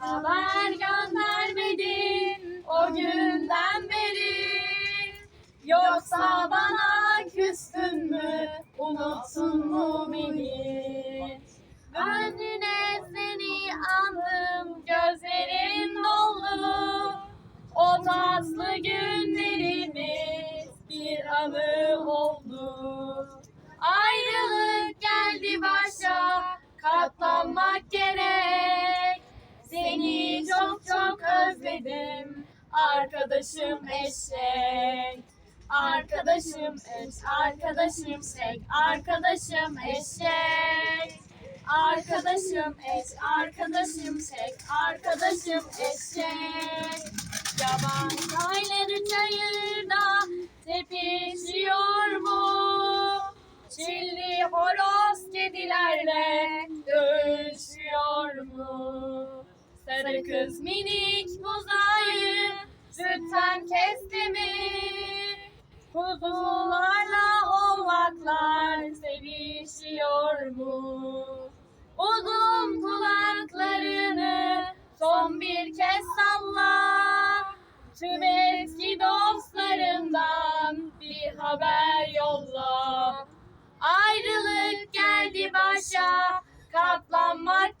haber göndermedin o günden beri. Yoksa bana küstün mü, unuttun mu beni? Önüne seni andım, gözlerin doldu. O tatlı günlerimiz bir anı oldu. Ayrılık geldi başa, katlanmak özledim, arkadaşım eşek. Arkadaşım eş, arkadaşım şek, arkadaşım eşek. Arkadaşım eş, arkadaşım şek, arkadaşım eşek. Yaban çayları çayırda tepişiyor mu? Çilli horoz kedilerle dövüşüyor mu? Sarı kız minik buzayı sütten kesti mi? Kuzularla oğlaklar sevişiyor mu? Uzun kulaklarını son bir kez salla. Tüm eski dostlarından bir haber yolla. Ayrılık geldi başa, katlanmak